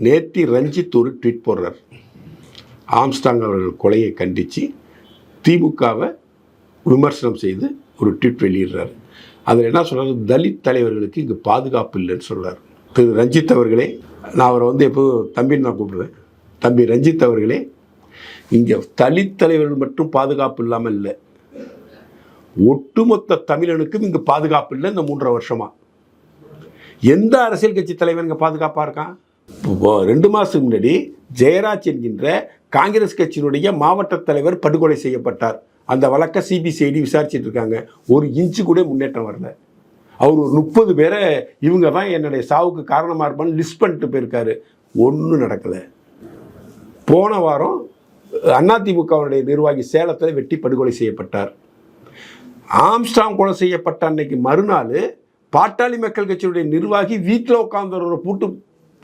நேத்தி ரஞ்சித் ஒரு ட்வீட் போடுறார். ஆம்ஸ்டாங் அவர்கள் கொலையை கண்டித்து திமுகவை விமர்சனம் செய்து ஒரு ட்வீட் வெளியிடுறார். அதில் என்ன சொல்கிறார் தலித் தலைவர்களுக்கு இங்கே பாதுகாப்பு இல்லைன்னு சொல்கிறார் திரு ரஞ்சித் அவர்களே நான் அவரை வந்து எப்போ தம்பின்னு நான் கூப்பிடுவேன். தம்பி ரஞ்சித் அவர்களே இங்கே தலித் தலைவர்கள் மட்டும் பாதுகாப்பு இல்லாமல் இல்லை. ஒட்டுமொத்த தமிழனுக்கும் இங்கே பாதுகாப்பு இல்லை இந்த மூன்றரை வருஷமாக எந்த அரசியல் கட்சி தலைவன் இங்கே பாதுகாப்பாக இருக்கான்? ரெண்டு மாதத்துக்கு முன்னாடி ஜெயராஜ் என்கின்ற காங்கிரஸ் கட்சியினுடைய மாவட்ட தலைவர் படுகொலை செய்யப்பட்டார். அந்த வழக்கை சிபிசிஐடி விசாரிச்சுட்டு இருக்காங்க. ஒரு இன்ச்சு கூட முன்னேற்றம் வரல. அவர் ஒரு முப்பது பேரை இவங்க தான் என்னுடைய சாவுக்கு காரணமாக இருப்பான்னு லிஸ்ட் பண்ணிட்டு போயிருக்காரு. ஒன்றும் நடக்கலை. போன வாரம் அதிமுகவுடைய நிர்வாகி சேலத்தில் வெட்டி படுகொலை செய்யப்பட்டார். ஆம்ஸ்டாங் கொலை செய்யப்பட்ட அன்னைக்கு மறுநாள் பாட்டாளி மக்கள் கட்சியுடைய நிர்வாகி வீட்டில் உட்கார்ந்தவரோட பூட்டு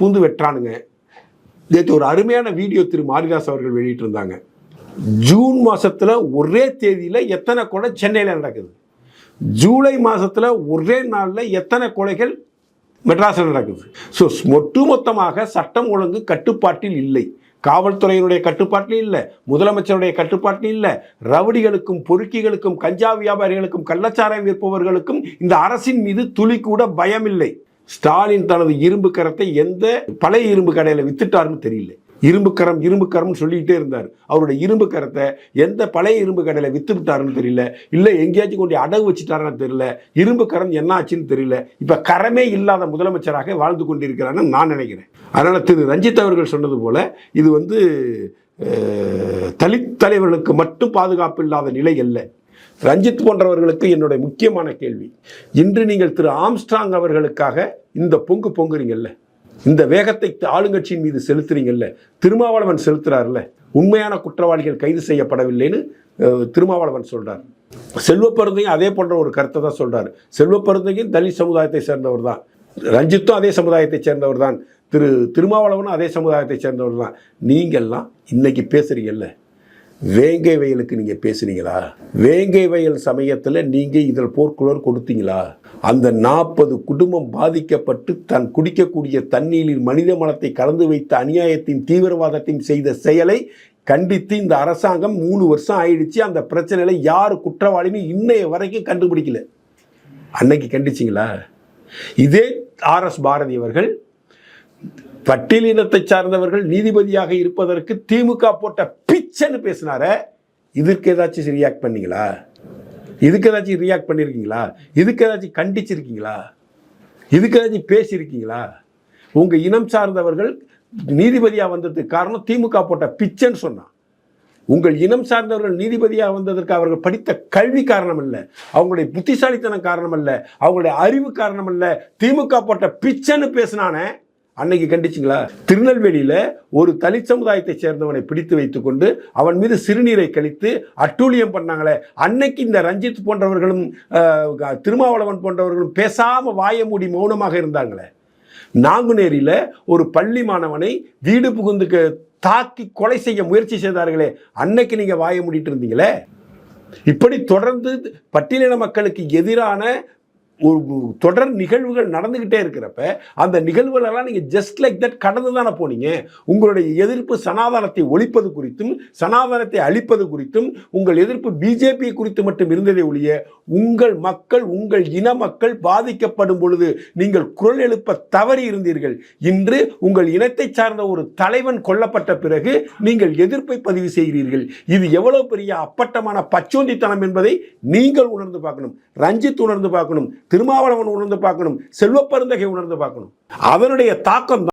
பூந்து வெட்டுறானுங்க. நேற்று ஒரு அருமையான வீடியோ திரு மாரிதாஸ் அவர்கள் வெளியிட்டிருந்தாங்க. ஜூன் மாசத்துல ஒரே தேதியில் எத்தனை கொலை சென்னையில் நடக்குது? ஜூலை மாசத்துல ஒரே நாளில் எத்தனை கொலைகள் மெட்ராஸில் நடக்குது? ஸோ ஒட்டுமொத்தமாக சட்டம் ஒழுங்கு கட்டுப்பாட்டில் இல்லை. காவல்துறையினுடைய கட்டுப்பாட்டிலும் இல்லை முதலமைச்சருடைய கட்டுப்பாட்டிலும் இல்லை ரவுடிகளுக்கும் பொறுக்கிகளுக்கும் கஞ்சா வியாபாரிகளுக்கும் கள்ளச்சாரம் விற்பவர்களுக்கும் இந்த அரசின் மீது துளி கூட பயமில்லை. ஸ்டாலின் தனது இரும்பு கரத்தை எந்த பழைய இரும்பு கடையில் வித்துட்டாருன்னு தெரியல. இரும்பு கரம் இரும்பு கரம்னு சொல்லிக்கிட்டே இருந்தார். அவருடைய இரும்பு கரத்தை எந்த பழைய இரும்பு கடையில் வித்து விட்டாருன்னு தெரியல. இல்லை எங்கேயாச்சும் கொண்டு அடகு வச்சுட்டாருன்னு தெரியல. இரும்பு கரம் என்ன ஆச்சுன்னு தெரியல. இப்போ கரமே இல்லாத முதலமைச்சராக வாழ்ந்து கொண்டிருக்கிறான்னு நான் நினைக்கிறேன். அதனால் திரு. ரஞ்சித் அவர்கள் சொன்னது போல இது வந்து தலித் தலைவர்களுக்கு மட்டும் பாதுகாப்பு இல்லாத நிலை அல்ல. ரஞ்சித் போன்றவர்களுக்கு என்னுடைய முக்கியமான கேள்வி. இன்று நீங்கள் திரு ஆம்ஸ்ட்ராங் அவர்களுக்காக இந்த பொங்கு பொங்குறீங்கல்ல? இந்த வேகத்தை ஆளுங்கட்சியின் மீது செலுத்துறீங்கல்ல? திருமாவளவன் செலுத்துறாருல்ல? உண்மையான குற்றவாளிகள் கைது செய்யப்படவில்லைன்னு திருமாவளவன் சொல்றார். செல்வப்பருந்தையும் அதே போன்ற ஒரு கருத்தை தான் சொல்றார். செல்வப்பருந்தையும் தலித் சமுதாயத்தை சேர்ந்தவர் தான். ரஞ்சித்தும் அதே சமுதாயத்தை சேர்ந்தவர் தான். திரு திருமாவளவனும் அதே சமுதாயத்தை சேர்ந்தவர் தான். நீங்கள்லாம் இன்னைக்கு பேசுறீங்கல்ல? வேங்கை வயலுக்கு நீங்கள் பேசுனீங்களா? வேங்கை வயல் சமயத்தில் நீங்கள் இதில் போர்க்குழர் கொடுத்தீங்களா? அந்த நாற்பது குடும்பம் பாதிக்கப்பட்டு தன் குடிக்கக்கூடிய தண்ணீரில் மனித மனத்தை கலந்து வைத்த அநியாயத்தின் தீவிரவாதத்தையும் செய்த செயலை கண்டித்து இந்த அரசாங்கம் மூணு வருஷம் ஆயிடுச்சு. அந்த பிரச்சனையில யார் குற்றவாளின்னு இன்னைய வரைக்கும் கண்டுபிடிக்கல. அன்னைக்கு கண்டிச்சிங்களா? இதே ஆர்எஸ் பாரதி அவர்கள் பட்டியலினத்தை சார்ந்தவர்கள் நீதிபதியாக இருப்பதற்கு திமுக போட்ட பிச்சைன்னு பேசினார இதற்கு ஏதாச்சும் ரியாக்ட் பண்ணீங்களா? இதுக்கு ஏதாச்சும் ரியாக்ட் பண்ணியிருக்கீங்களா இதுக்கு ஏதாச்சும் கண்டிச்சிருக்கீங்களா? இதுக்கு ஏதாச்சும் பேசியிருக்கீங்களா உங்கள் இனம் சார்ந்தவர்கள் நீதிபதியாக வந்ததுக்கு காரணம் திமுக போட்ட பிச்சைன்னு சொன்னான் உங்கள் இனம் சார்ந்தவர்கள் நீதிபதியாக வந்ததற்கு அவர்கள் படித்த கல்வி காரணம் அல்ல அவங்களுடைய புத்திசாலித்தனம் காரணம் அல்ல அவங்களுடைய அறிவு காரணம் அல்ல திமுக போட்ட பிச்சைன்னு பேசினானே அன்னைக்கு கண்டிச்சிங்களா? திருநெல்வேலியில் ஒரு தலித் சமுதாயத்தை சேர்ந்தவனை பிடித்து வைத்துக்கொண்டு அவன் மீது சிறுநீரை கழித்து அட்டூழியம் பண்ணாங்களே. அன்னைக்கு இந்த ரஞ்சித் போன்றவர்களும் திருமாவளவன் போன்றவர்களும் பேசாமல் வாய மூடி மௌனமாக இருந்தாங்களே. நாங்குநேரியில் ஒரு பள்ளி மாணவனை வீடு புகுந்து தாக்கி கொலை செய்ய முயற்சி செய்தார்களே. அன்னைக்கு நீங்கள் வாய மூடிட்டு இருந்தீங்களே? இப்படி தொடர்ந்து பட்டியலின மக்களுக்கு எதிரான ஒரு தொடர் நிகழ்வுகள் நடந்துக்கிட்டே இருக்கிறப்ப அந்த நிகழ்வுகளெல்லாம் நீங்கள் ஜஸ்ட் லைக் தட் கடந்து தானே போனீங்க. உங்களுடைய எதிர்ப்பு சனாதனத்தை ஒழிப்பது குறித்தும் சனாதனத்தை அழிப்பது குறித்தும் உங்கள் எதிர்ப்பு பிஜேபி குறித்து மட்டும் இருந்ததை ஒழிய உங்கள் மக்கள் உங்கள் இன மக்கள் பாதிக்கப்படும் பொழுது நீங்கள் குரல் எழுப்ப தவறி இருந்தீர்கள். இன்று உங்கள் இனத்தை சார்ந்த ஒரு தலைவன் கொல்லப்பட்ட பிறகு நீங்கள் எதிர்ப்பை பதிவு செய்கிறீர்கள். இது எவ்வளவு பெரிய அப்பட்டமான பச்சோந்தித்தனம் என்பதை நீங்கள் உணர்ந்து பார்க்கணும். ரஞ்சித் உணர்ந்து பார்க்கணும். திருமாவளவன் உணர்ந்து பார்க்கணும். செல்வப்பருந்தகை உணர்ந்து பார்க்கணும். அதனுடைய தாக்கம்